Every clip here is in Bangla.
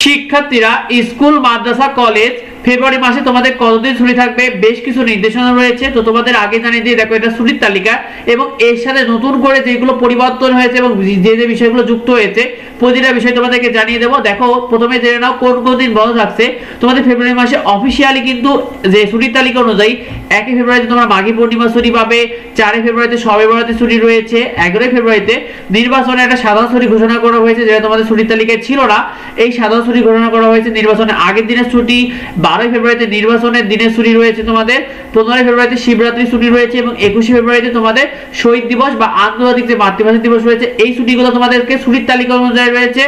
শিক্ষার্থীরা স্কুল মাদ্রাসা কলেজ ফেব্রুয়ারি মাসে তোমাদের কতদিন ছুটি থাকবে? বেশ কিছু নির্দেশনা রয়েছে। তো তোমাদের আগে জানিয়ে দিয়ে দেখো, এটা ছুটির তালিকা। এবং এর সাথে নতুন করে যেগুলো পরিবর্তন হয়েছে এবং যে যে বিষয়গুলো যুক্ত হয়েছে, প্রতিটা বিষয় তোমাদেরকে জানিয়ে দেবো। দেখো, প্রথমে জেনে নাও কোন কোন দিন বন্ধ থাকছে। তোমাদের ফেব্রুয়ারি মাসে অফিসিয়ালি কিন্তু যে ছুটির তালিকা অনুযায়ী একই ফেব্রুয়ারিতে তোমরা মাঘী পূর্ণিমা ছুটি পাবে, চারই ফেব্রুয়ারিতে সবে বরাতে ছুটি রয়েছে, এগারোই ফেব্রুয়ারিতে নির্বাচনে একটা সাধারণ ছুটি ঘোষণা করা হয়েছে, যেটা তোমাদের ছুটির তালিকায় ছিল না। এই সাধারণ ছুটি ঘোষণা করা হয়েছে নির্বাচনের আগের দিনের ছুটি বারোই ফেব্রুয়ারিতে নির্বাচনের দিনের ছুটি রয়েছে তোমাদের, পনেরোই ফেব্রুয়ারিতে শিবরাত্রি ছুটি রয়েছে এবং একুশে ফেব্রুয়ারিতে তোমাদের শহীদ দিবস বা আন্তর্জাতিক যে মাতৃভাষা দিবস রয়েছে, এই ছুটিগুলো তোমাদেরকে ছুটির তালিকা অনুযায়ী রয়েছে।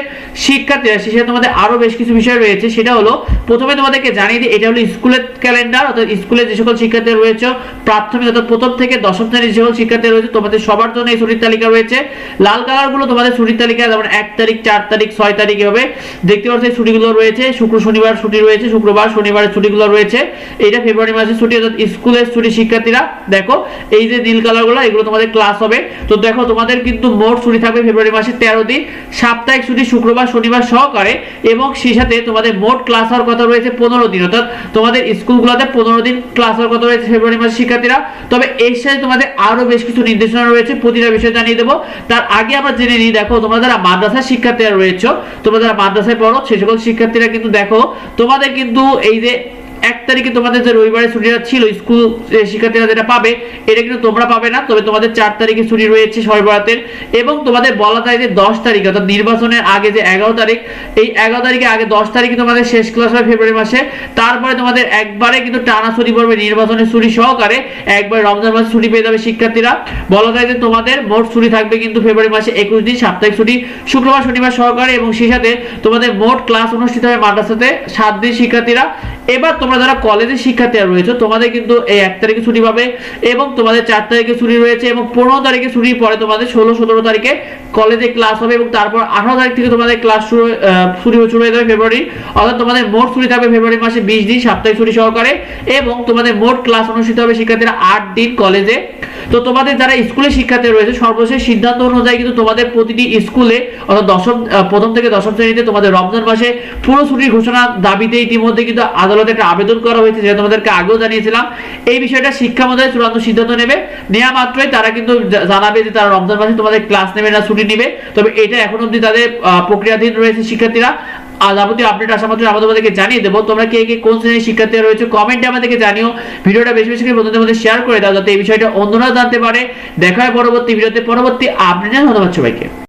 শিক্ষার্থীরা শেষে তোমাদের আরও বেশ কিছু বিষয় রয়েছে। সেটা হলো, প্রথমে তোমাদেরকে জানিয়ে দিই, এটা হলো স্কুলের ক্যালেন্ডার, অর্থাৎ স্কুলে যে সকল শিক্ষার্থী রয়েছে, প্রাথমিক অর্থাৎ প্রথম থেকে দশম শ্রেণির যে সকল শিক্ষার্থী রয়েছে, তোমাদের সবার জন্য এই ছুটির তালিকা রয়েছে। লাল কালারগুলো তোমাদের ছুটির তালিকা, যেমন এক তারিখ, চার তারিখ, ছয় তারিখে হবে। দেখতে পাচ্ছ, এই ছুটিগুলো রয়েছে। শুক্র, শনিবার ছুটি রয়েছে, শুক্রবার শনিবারের ছুটিগুলো রয়েছে। এইটা ফেব্রুয়ারি মাসের ছুটি অর্থাৎ স্কুলের ছুটি শিক্ষার্থীরা, দেখো, এই যে নীল কালারগুলো এগুলো তোমাদের ক্লাস হবে। তো দেখো, তোমাদের কিন্তু মোট ছুটি থাকবে ফেব্রুয়ারি মাসে তেরো দিন। সাপ্তাহিক ছুটি শুক্রবার, শনিবার সহকারে এবং সেই সাথে তোমাদের মোট ক্লাস হওয়ার কথা রয়েছে পনেরো দিন। অর্থাৎ তোমাদের স্কুলগুলোতে পনেরো দিন ক্লাস হওয়ার কথা রয়েছে ফেব্রুয়ারি মাসের শিক্ষার্থীরা। তবে এর সাথে তোমাদের আরও বেশ কিছু নির্দেশনা রয়েছে, প্রতিটা বিষয় জানিয়ে দেবো। তার আগে আমরা জেনে নিই, দেখো, তোমরা যারা মাদ্রাসার শিক্ষার্থীরা রয়েছে, তোমরা যারা মাদ্রাসায় পড়ো, সে সকল শিক্ষার্থীরা কিন্তু দেখো, তোমাদের কিন্তু এই যে এক তারিখে তোমাদের যে রবিবারে ছুটিটা ছিল স্কুল শিক্ষার্থীরা যেটা পাবে, এটা কিন্তু তোমরা পাবে না, তবে তোমাদের চার তারিখে ছুটি রয়েছে ছয় বরাতের এবং তোমাদের বলা যায় যে দশ তারিখ, অর্থাৎ নির্বাচনের আগে যে এগারো তারিখ, এই এগারো তারিখে আগে দশ তারিখে তোমাদের শেষ ক্লাস হয় ফেব্রুয়ারি মাসে। তারপরে তোমাদের একবারে কিন্তু টানা ছুটি পড়বে নির্বাচনের ছুটি সহকারে, একবার রমজান মাসে ছুটি পেয়ে যাবে শিক্ষার্থীরা। বলা যায় যে তোমাদের মোট ছুটি থাকবে কিন্তু ফেব্রুয়ারি মাসে একুশ দিন সাপ্তাহিক ছুটি। শুক্রবার, শনিবার সহকারে এবং সেই সাথে তোমাদের মোট ক্লাস অনুষ্ঠিত হবে মাদ্রাসাতে সাত দিন শিক্ষার্থীরা। এবার তোমরা যারা কলেজের শিক্ষার্থীরা রয়েছে, তোমাদের কিন্তু এই এক তারিখে ছুটি পাবে এবং তোমাদের চার তারিখে ছুটি রয়েছে এবং পনেরো তারিখে ছুটির পরে তোমাদের ষোলো, সতেরো তারিখে কলেজে ক্লাস হবে এবং তারপর আঠারো তারিখ থেকে তোমাদের ক্লাস শুরু ছুটি শুরু হয়ে যাবে ফেব্রুয়ারি অর্থাৎ তোমাদের মোট ছুটি থাকবে ফেব্রুয়ারি মাসে বিশ দিন, সাপ্তাহিক ছুটি সহকারে এবং তোমাদের মোট ক্লাস অনুষ্ঠিত হবে শিক্ষার্থীরা আট দিন কলেজে তো তোমাদের যারা স্কুলে শিক্ষার্থী রয়েছে, সর্বশেষ সিদ্ধান্ত অনুযায়ী কিন্তু তোমাদের প্রতিটি স্কুলে অর্থাৎ দশম প্রথম থেকে দশম শ্রেণীতে তোমাদের রমজান মাসে পুরো ছুটির ঘোষণা দাবিতে ইতিমধ্যে কিন্তু আদালতে একটা আবেদন করা হয়েছে যেটা তোমাদেরকে আগেও জানিয়েছিলাম। এই বিষয়টা শিক্ষা মন্ত্রণালয় চূড়ান্ত সিদ্ধান্ত নেবে। নেওয়া মাত্রই তারা কিন্তু জানাবে যে তারা রমজান মাসে তোমাদের ক্লাস নেবে না, ছুটি নেবে। তবে এটা এখন অবধি তাদের প্রক্রিয়াধীন রয়েছে শিক্ষার্থীরা। যাবতীয় আপডেট আসা মাত্র আমাদেরকে জানিয়ে দেবো। তোমরা কে কে কোন শ্রেণির শিক্ষার্থী রয়েছে কমেন্টে আমাদেরকে জানিও। ভিডিওটা বেশি বেশি করে বন্ধুদের মধ্যে শেয়ার করে দাও, যাতে এই বিষয়টা অন্যরা জানতে পারে। দেখা হয় পরবর্তী ভিডিওতে। পরবর্তী আপডেট ধন্যবাদ সবাইকে।